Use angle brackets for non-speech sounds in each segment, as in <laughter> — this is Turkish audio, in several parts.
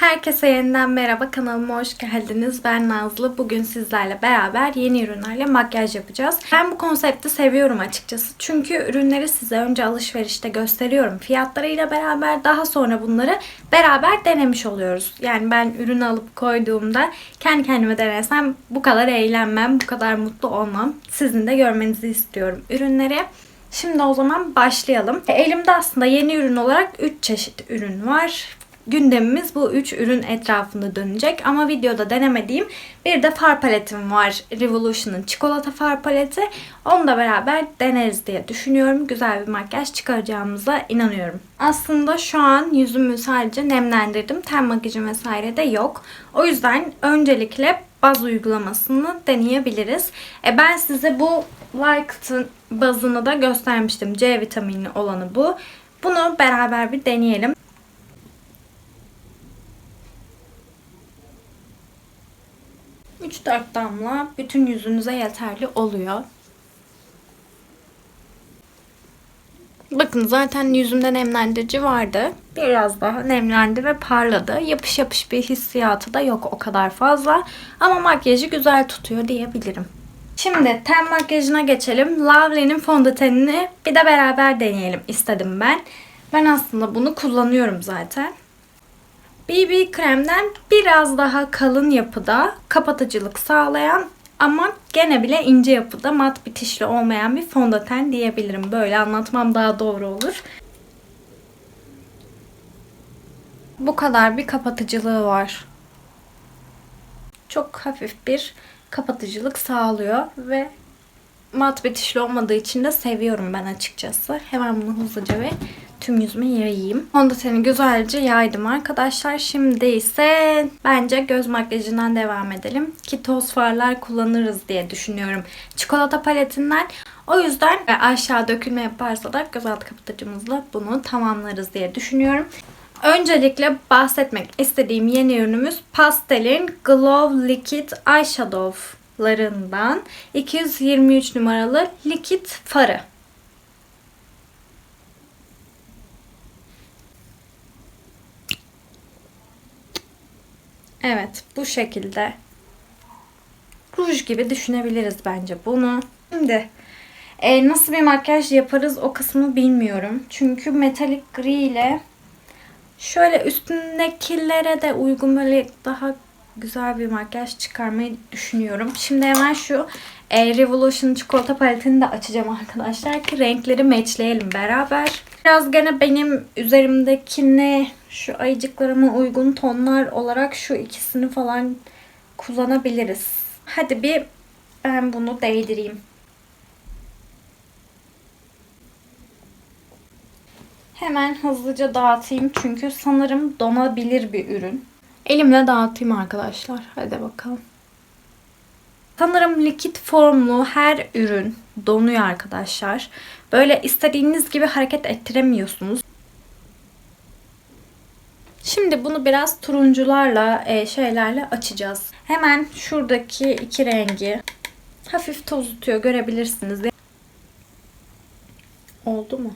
Herkese yeniden merhaba kanalıma hoş geldiniz. Ben Nazlı. Bugün sizlerle beraber yeni ürünlerle makyaj yapacağız. Ben bu konsepti seviyorum açıkçası. Çünkü ürünleri size önce alışverişte gösteriyorum. Fiyatlarıyla beraber daha sonra bunları beraber denemiş oluyoruz. Yani ben ürünü alıp koyduğumda kendi kendime denesem bu kadar eğlenmem, bu kadar mutlu olmam. Sizin de görmenizi istiyorum ürünleri. Şimdi o zaman başlayalım. Elimde aslında yeni ürün olarak 3 çeşit ürün var gündemimiz bu üç ürün etrafında dönecek. Ama videoda denemediğim bir de far paletim var. Revolution'ın çikolata far paleti. Onu da beraber deneriz diye düşünüyorum. Güzel bir makyaj çıkaracağımıza inanıyorum. Aslında şu an yüzümü sadece nemlendirdim. Ten makyajı vesaire de yok. O yüzden öncelikle baz uygulamasını deneyebiliriz. E ben size bu Liked'ın bazını da göstermiştim. C vitamini olanı bu. Bunu beraber bir deneyelim. 3-4 damla bütün yüzünüze yeterli oluyor. Bakın zaten yüzümde nemlendirici vardı. Biraz daha nemlendi ve parladı. Yapış yapış bir hissiyatı da yok o kadar fazla. Ama makyajı güzel tutuyor diyebilirim. Şimdi ten makyajına geçelim. Lovely'nin fondötenini bir de beraber deneyelim istedim ben. Ben aslında bunu kullanıyorum zaten. BB kremden biraz daha kalın yapıda kapatıcılık sağlayan ama gene bile ince yapıda mat bitişli olmayan bir fondöten diyebilirim. Böyle anlatmam daha doğru olur. Bu kadar bir kapatıcılığı var. Çok hafif bir kapatıcılık sağlıyor ve mat bitişli olmadığı için de seviyorum ben açıkçası. Hemen bunu hızlıca ve tüm yüzüme yayayım. Fondöteni güzelce yaydım arkadaşlar. Şimdi ise bence göz makyajından devam edelim. Ki toz farlar kullanırız diye düşünüyorum. Çikolata paletinden. O yüzden aşağı dökülme yaparsa da gözaltı kapatıcımızla bunu tamamlarız diye düşünüyorum. Öncelikle bahsetmek istediğim yeni ürünümüz Pastel'in Glow Liquid Eyeshadow'larından 223 numaralı Liquid Farı. Evet bu şekilde ruj gibi düşünebiliriz bence bunu. Şimdi e, nasıl bir makyaj yaparız o kısmı bilmiyorum. Çünkü metalik gri ile şöyle üstündekilere de uygun böyle daha güzel bir makyaj çıkarmayı düşünüyorum. Şimdi hemen şu e, Revolution çikolata paletini de açacağım arkadaşlar ki renkleri matchleyelim beraber. Biraz gene benim üzerimdekine şu ayıcıklarıma uygun tonlar olarak şu ikisini falan kullanabiliriz. Hadi bir ben bunu değdireyim. Hemen hızlıca dağıtayım çünkü sanırım donabilir bir ürün. Elimle dağıtayım arkadaşlar. Hadi bakalım. Sanırım likit formlu her ürün donuyor arkadaşlar. Böyle istediğiniz gibi hareket ettiremiyorsunuz. Şimdi bunu biraz turuncularla e, şeylerle açacağız. Hemen şuradaki iki rengi hafif tozutuyor görebilirsiniz. Oldu mu?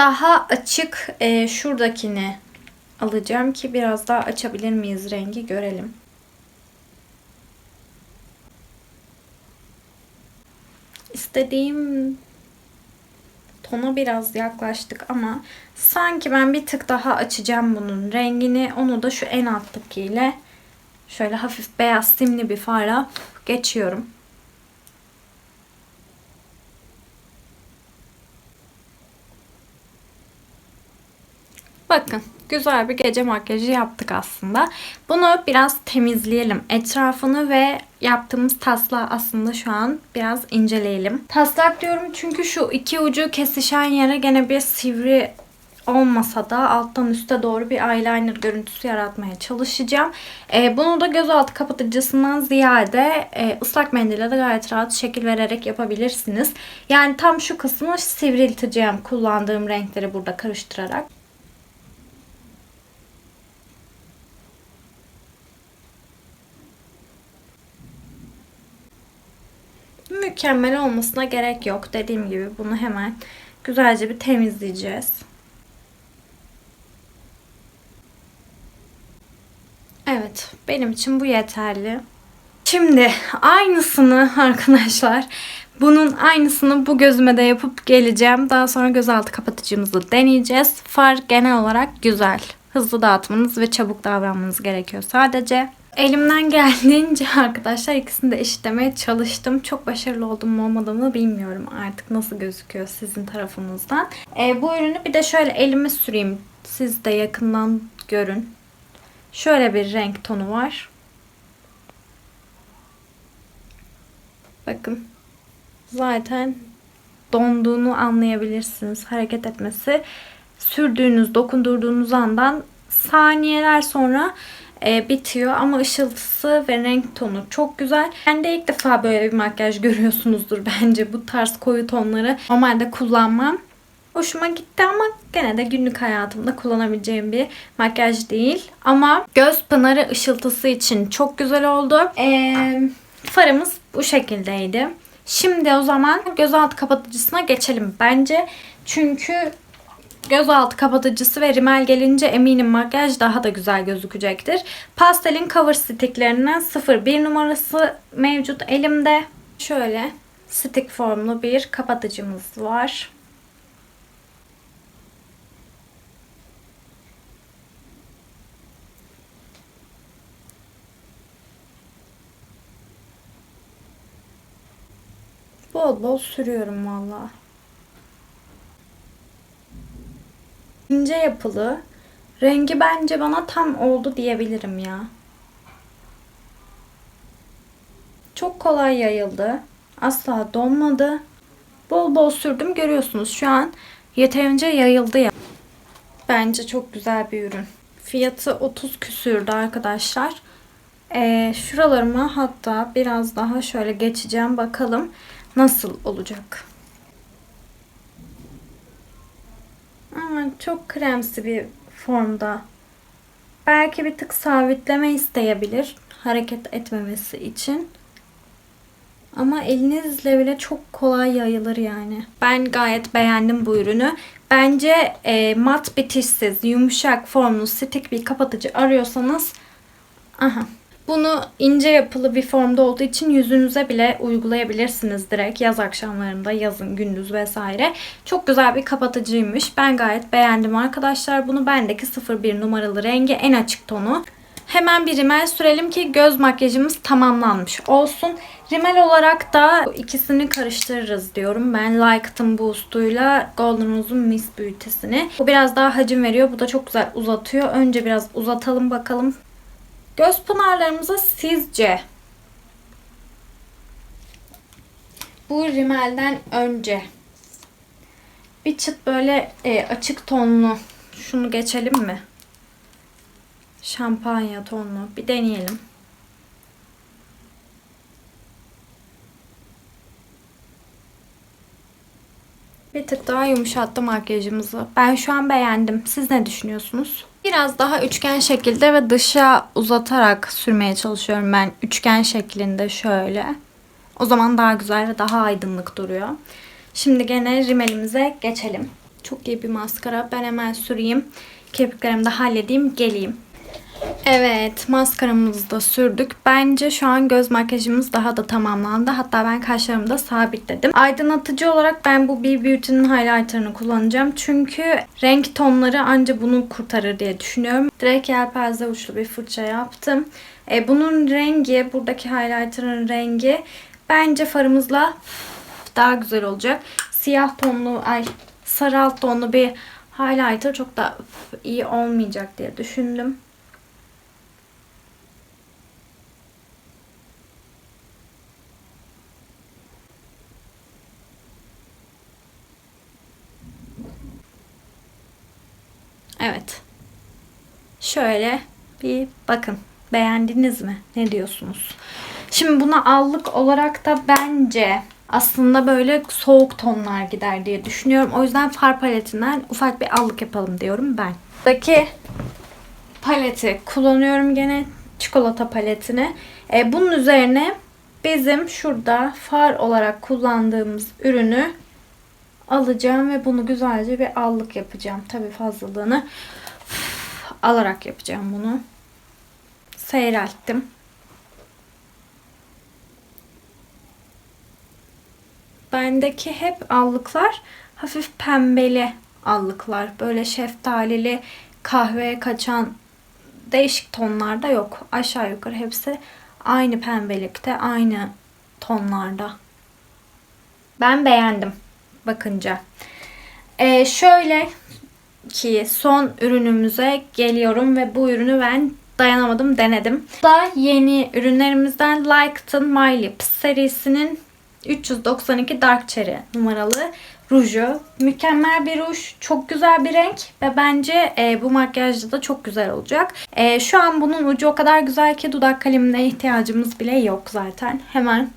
Daha açık e, şuradakini alacağım ki biraz daha açabilir miyiz rengi görelim. İstediğim tona biraz yaklaştık ama sanki ben bir tık daha açacağım bunun rengini. Onu da şu en alttakiyle şöyle hafif beyaz simli bir farla geçiyorum. Bakın güzel bir gece makyajı yaptık aslında. Bunu biraz temizleyelim. Etrafını ve yaptığımız taslağı aslında şu an biraz inceleyelim. Taslak diyorum çünkü şu iki ucu kesişen yere gene bir sivri olmasa da alttan üste doğru bir eyeliner görüntüsü yaratmaya çalışacağım. Ee, bunu da gözaltı kapatıcısından ziyade e, ıslak mendille de gayet rahat şekil vererek yapabilirsiniz. Yani tam şu kısmı sivrilteceğim kullandığım renkleri burada karıştırarak. Mükemmel olmasına gerek yok. Dediğim gibi bunu hemen güzelce bir temizleyeceğiz. Evet, benim için bu yeterli. Şimdi aynısını arkadaşlar, bunun aynısını bu gözüme de yapıp geleceğim. Daha sonra gözaltı kapatıcımızı deneyeceğiz. Far genel olarak güzel. Hızlı dağıtmanız ve çabuk davranmanız gerekiyor sadece. Elimden geldiğince <laughs> arkadaşlar ikisini de eşitlemeye çalıştım. Çok başarılı oldum mu olmadığımı bilmiyorum artık nasıl gözüküyor sizin tarafınızdan. Ee, bu ürünü bir de şöyle elime süreyim. Siz de yakından görün. Şöyle bir renk tonu var. Bakın. Zaten donduğunu anlayabilirsiniz. Hareket etmesi sürdüğünüz, dokundurduğunuz andan saniyeler sonra e, bitiyor ama ışıltısı ve renk tonu çok güzel. Ben de ilk defa böyle bir makyaj görüyorsunuzdur bence. Bu tarz koyu tonları normalde kullanmam. Hoşuma gitti ama gene de günlük hayatımda kullanabileceğim bir makyaj değil. Ama göz pınarı ışıltısı için çok güzel oldu. Ee, farımız bu şekildeydi. Şimdi o zaman gözaltı kapatıcısına geçelim bence. Çünkü gözaltı kapatıcısı ve rimel gelince eminim makyaj daha da güzel gözükecektir. Pastelin cover sticklerinden 01 numarası mevcut elimde. Şöyle stick formlu bir kapatıcımız var. Bol bol sürüyorum valla. İnce yapılı. Rengi bence bana tam oldu diyebilirim ya. Çok kolay yayıldı. Asla donmadı. Bol bol sürdüm. Görüyorsunuz şu an yeterince yayıldı ya. Bence çok güzel bir ürün. Fiyatı 30 küsürdü arkadaşlar. Ee, şuralarıma hatta biraz daha şöyle geçeceğim. Bakalım nasıl olacak. Ama çok kremsi bir formda. Belki bir tık sabitleme isteyebilir hareket etmemesi için. Ama elinizle bile çok kolay yayılır yani. Ben gayet beğendim bu ürünü. Bence e, mat bitişsiz, yumuşak formlu, stick bir kapatıcı arıyorsanız aha bunu ince yapılı bir formda olduğu için yüzünüze bile uygulayabilirsiniz direkt yaz akşamlarında, yazın, gündüz vesaire. Çok güzel bir kapatıcıymış. Ben gayet beğendim arkadaşlar. Bunu bendeki 01 numaralı rengi en açık tonu. Hemen bir rimel sürelim ki göz makyajımız tamamlanmış olsun. Rimel olarak da ikisini karıştırırız diyorum. Ben Liked'ın Boost'uyla Golden Rose'un Miss Beauty'sini. Bu biraz daha hacim veriyor. Bu da çok güzel uzatıyor. Önce biraz uzatalım bakalım. Göz pınarlarımıza sizce bu rimelden önce bir çıt böyle e, açık tonlu şunu geçelim mi? Şampanya tonlu bir deneyelim. Bir tık daha yumuşattı makyajımızı. Ben şu an beğendim. Siz ne düşünüyorsunuz? Biraz daha üçgen şekilde ve dışa uzatarak sürmeye çalışıyorum ben. Üçgen şeklinde şöyle. O zaman daha güzel ve daha aydınlık duruyor. Şimdi gene rimelimize geçelim. Çok iyi bir maskara. Ben hemen süreyim. Kirpiklerimi de halledeyim. Geleyim. Evet maskaramızı da sürdük. Bence şu an göz makyajımız daha da tamamlandı. Hatta ben kaşlarımı da sabitledim. Aydınlatıcı olarak ben bu B Beauty'nin highlighter'ını kullanacağım. Çünkü renk tonları anca bunu kurtarır diye düşünüyorum. Direkt yelpaze uçlu bir fırça yaptım. E, bunun rengi, buradaki highlighter'ın rengi bence farımızla daha güzel olacak. Siyah tonlu, ay sarı alt tonlu bir highlighter çok da iyi olmayacak diye düşündüm. Evet. Şöyle bir bakın. Beğendiniz mi? Ne diyorsunuz? Şimdi buna allık olarak da bence aslında böyle soğuk tonlar gider diye düşünüyorum. O yüzden far paletinden ufak bir allık yapalım diyorum ben. Buradaki paleti kullanıyorum gene. Çikolata paletini. E, bunun üzerine bizim şurada far olarak kullandığımız ürünü alacağım ve bunu güzelce bir allık yapacağım. Tabii fazlalığını alarak yapacağım bunu. Seyrelttim. Bendeki hep allıklar hafif pembeli allıklar. Böyle şeftalili, kahveye kaçan değişik tonlarda yok. Aşağı yukarı hepsi aynı pembelikte, aynı tonlarda. Ben beğendim bakınca. Ee, şöyle ki son ürünümüze geliyorum ve bu ürünü ben dayanamadım denedim. Bu da yeni ürünlerimizden Liked'ın My Lips serisinin 392 Dark Cherry numaralı ruju. Mükemmel bir ruj. Çok güzel bir renk ve bence e, bu makyajda da çok güzel olacak. E, şu an bunun ucu o kadar güzel ki dudak kalemine ihtiyacımız bile yok zaten. Hemen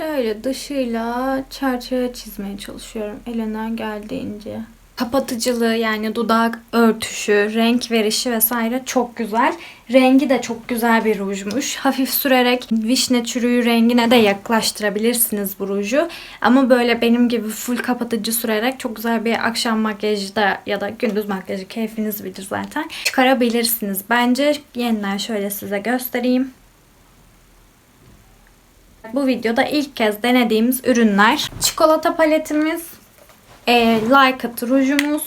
Şöyle dışıyla çerçeve çizmeye çalışıyorum elinden geldiğince. Kapatıcılığı yani dudak örtüşü, renk verişi vesaire çok güzel. Rengi de çok güzel bir rujmuş. Hafif sürerek vişne çürüğü rengine de yaklaştırabilirsiniz bu ruju. Ama böyle benim gibi full kapatıcı sürerek çok güzel bir akşam makyajı da ya da gündüz makyajı keyfiniz bilir zaten. Çıkarabilirsiniz. Bence yeniden şöyle size göstereyim. Bu videoda ilk kez denediğimiz ürünler. Çikolata paletimiz, e, Like rujumuz,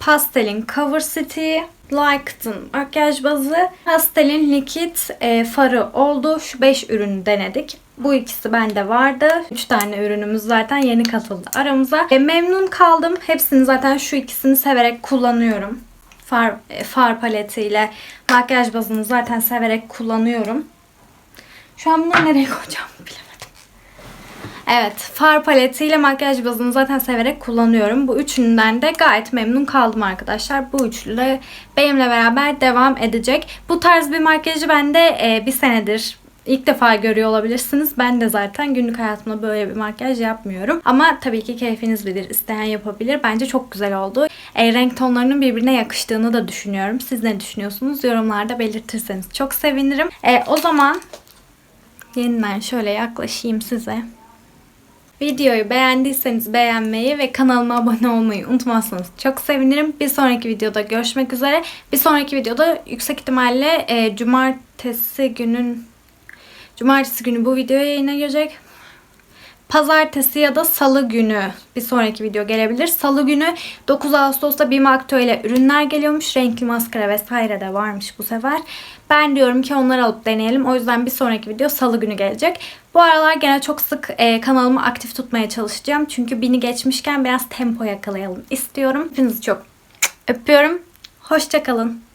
Pastel'in Cover City, Like'ın makyaj bazı, Pastel'in likit e, farı oldu. Şu 5 ürünü denedik. Bu ikisi bende vardı. 3 tane ürünümüz zaten yeni katıldı aramıza. E, memnun kaldım. Hepsini zaten şu ikisini severek kullanıyorum. Far, e, far paletiyle makyaj bazını zaten severek kullanıyorum. Şu an bunları nereye koyacağımı bilemedim. Evet, far paletiyle makyaj bazını zaten severek kullanıyorum. Bu üçünden de gayet memnun kaldım arkadaşlar. Bu üçlü benimle beraber devam edecek. Bu tarz bir makyajı ben de e, bir senedir ilk defa görüyor olabilirsiniz. Ben de zaten günlük hayatımda böyle bir makyaj yapmıyorum. Ama tabii ki keyfiniz bilir. isteyen yapabilir. Bence çok güzel oldu. E, renk tonlarının birbirine yakıştığını da düşünüyorum. Siz ne düşünüyorsunuz? Yorumlarda belirtirseniz çok sevinirim. E, o zaman yeniden şöyle yaklaşayım size. Videoyu beğendiyseniz beğenmeyi ve kanalıma abone olmayı unutmazsanız çok sevinirim. Bir sonraki videoda görüşmek üzere. Bir sonraki videoda yüksek ihtimalle e, cumartesi günün cumartesi günü bu video yayına girecek. Pazartesi ya da salı günü bir sonraki video gelebilir. Salı günü 9 Ağustos'ta BİM Aktö'yle ürünler geliyormuş. Renkli maskara vesaire de varmış bu sefer. Ben diyorum ki onları alıp deneyelim. O yüzden bir sonraki video salı günü gelecek. Bu aralar gene çok sık e, kanalımı aktif tutmaya çalışacağım. Çünkü bini geçmişken biraz tempo yakalayalım istiyorum. Hepinizi çok öpüyorum. Hoşçakalın.